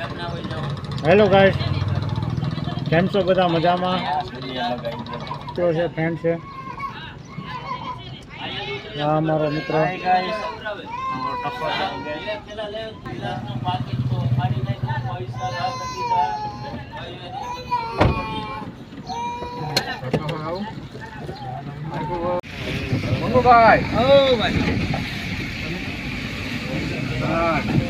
Hello guys કેમ છો બધા? મજામાં? તો છે? ફ્રેન્ડ છે? આ અમારો મિત્ર. કાશી બાશી ધ્યાન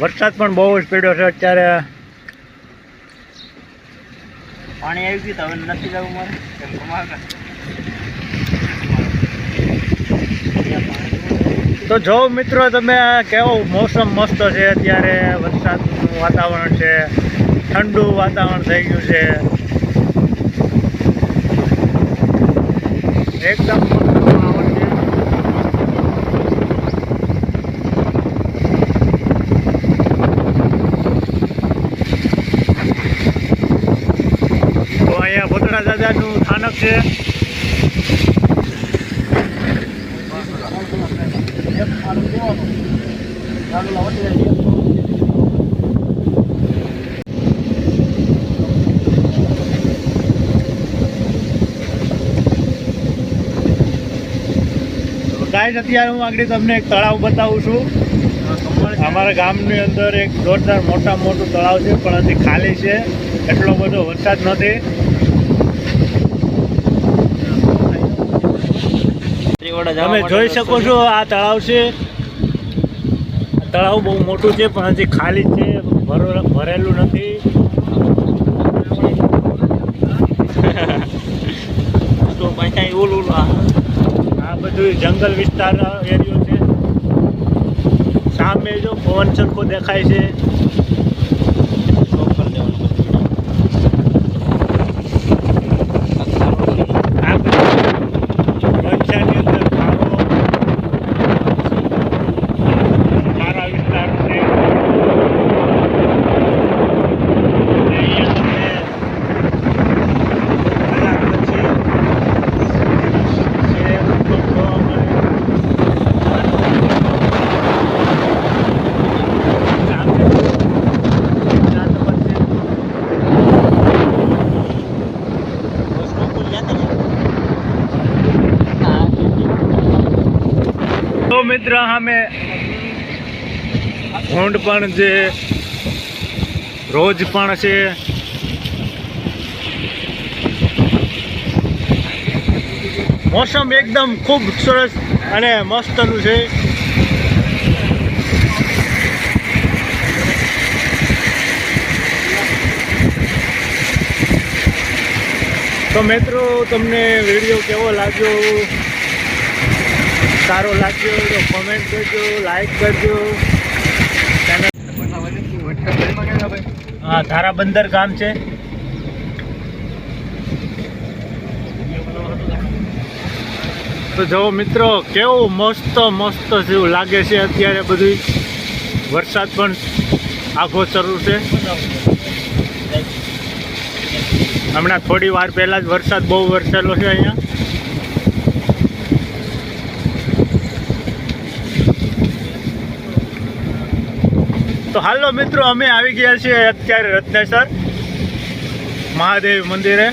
વરસાદ પણ બહુ જ પડ્યો છે અત્યારે. પાણી આવી ગયું તો હવે નથી જવું મારે. તો જો મિત્રો તમે કેવો મોસમ મસ્ત છે અત્યારે. વરસાદનું વાતાવરણ છે. ઠંડુ વાતાવરણ થઈ ગયું છે એકદમ મસ્ત વાતાવરણ છે તો અહીંયા ભોતરા સ્થાનક છે ગાઈસ અત્યારે હું આગળ તમને એક તળાવ બતાવું છું. અમારા ગામની અંદર એક જોરદાર મોટા મોટું તળાવ છે, પણ હજી ખાલી છે. એટલો બધો વરસાદ નથી. તમે જોઈ શકો છો આ તળાવ છે. તળાવ બહુ મોટું છે પણ હજી ખાલી છે ભરો- ભરેલું નથી. આ. બધું જંગલ વિસ્તાર એરિયો છે. સામે જો પવન સરખો દેખાય છે આ બધું વંશાની અંદર ખારો ખારા વિસ્તાર છે અને અહીંયા તમને કલાક પછી છે ઉત્તમ જોવા મળે સામે ગુજરાત પર છે તો મિત્ર સામે ઊંડ પણ છે રોજ પણ છે. મોસમ એકદમ ખૂબ સરસ અને મસ્તનું છે. તો મિત્રો, તમને વીડિયો કેવો લાગ્યો? સારો લાગ્યો, તો કોમેન્ટ કરજો લાઈક કરજો. હા હા ધારાબંદર ગામ છે. તો જો મિત્રો, કેવું મસ્ત મસ્ત જેવું લાગે છે અત્યારે બધું વરસાદ પણ આખો શરૂ છે. હમણાં થોડી વાર પહેલાં જ વરસાદ બહુ વરસેલો છે અહીંયા. તો હાલો મિત્રો, અમે આવી ગયા છીએ અત્યારે રત્નેસર. મહાદેવ મંદિરે.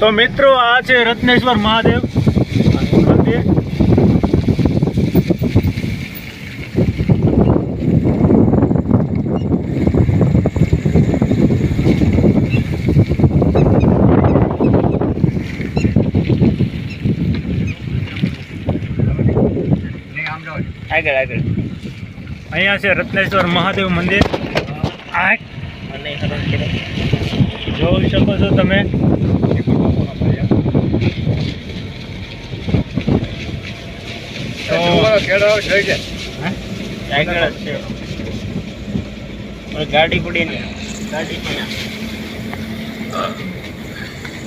તો મિત્રો, આ છે રત્નેશ્વર મહાદેવ મંદિર આગળ આગળ. અહીંયા છે રત્નેશ્વર મહાદેવ મંદિર. આ અને હરણ કરે. જોઈ શકો છો તમે. તો હે? આગળ જ છે. ઓલી ગાડી પડી ને. ગાડી છે ને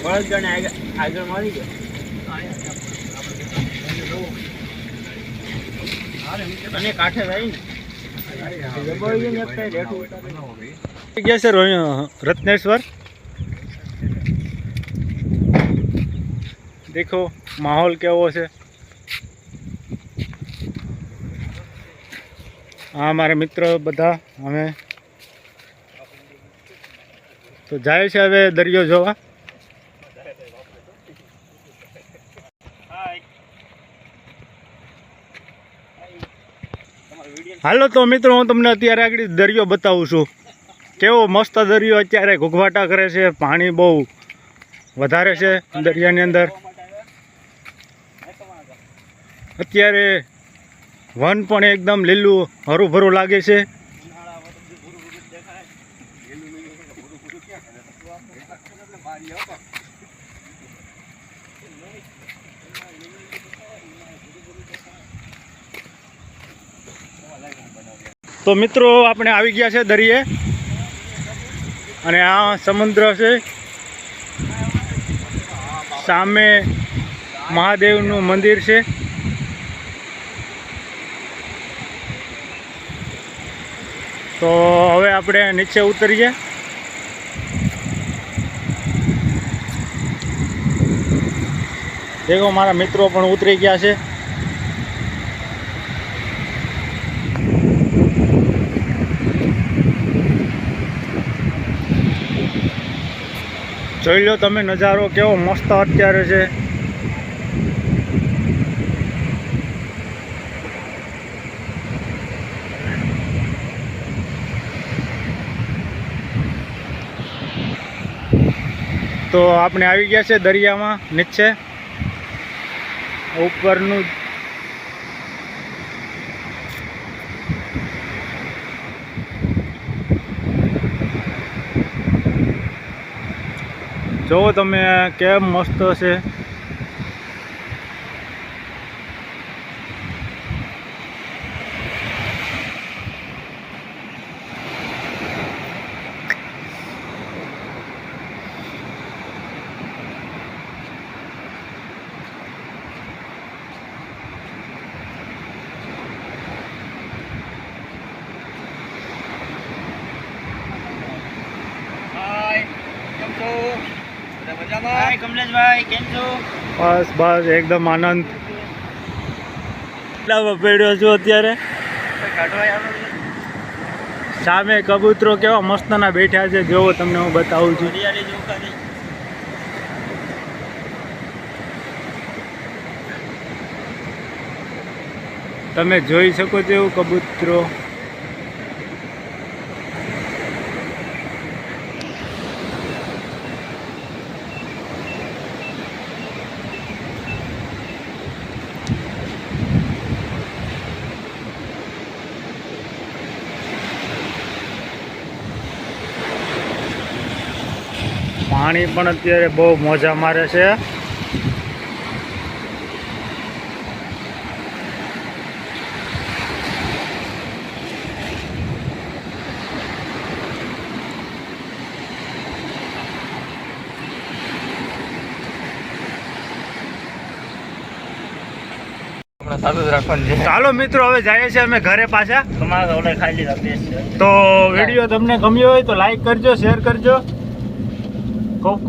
બળદ ગણે આગળ આગળ મારી ગયો. અને કાંઠે. ગયા છે રત્નેશ્વર? દેખો, માહોલ કેવો છે. હા, મારા મિત્ર બધા, અમે. તો જાય છે હવે દરિયો જોવા? હાલો તો મિત્રો, હું તમને અત્યારે આગળ દરિયો બતાવું છું. કેવો મસ્ત દરિયો અત્યારે ઘૂઘવાટા કરે છે, પાણી બહુ વધારે છે દરિયાની અંદર. અત્યારે વન પણ એકદમ લીલું, હરુભરું લાગે છે. તો મિત્રો, આપણે આવી ગયા છે દરિયે. અને આ સમુદ્ર છે. સામે મહાદેવનું મંદિર છે. તો હવે આપણે નીચે ઉતરીએ. દેખો, મારા મિત્રો પણ ઉતરી ગયા છે. જોઈ લો તમે નજારો કેવો મસ્ત અત્યારે છે. તો આપણે આવી ગયા છે દરિયામાં નીચે. ઉપરનું જોવો તમે કેમ મસ્ત છે હાય કમલેશભાઈ કેમ છો? બસ બસ એકદમ આનંદ. પડ્યો છું અત્યારે? સામે કબૂતરો કેવા મસ્તના બેઠા છે જોવો તમને હું બતાવું છું. તમે જોઈ શકો છો એવું કબૂતરો. પાણી પણ અત્યારે બહુ મોજા મારે છે. ચાલુ મિત્રો હવે જઈએ છીએ અમે ઘરે પાછા. તો વીડિયો તમને ગમ્યો હોય તો લાઈક કરજો શેર કરજો. ખૂબ ખૂબ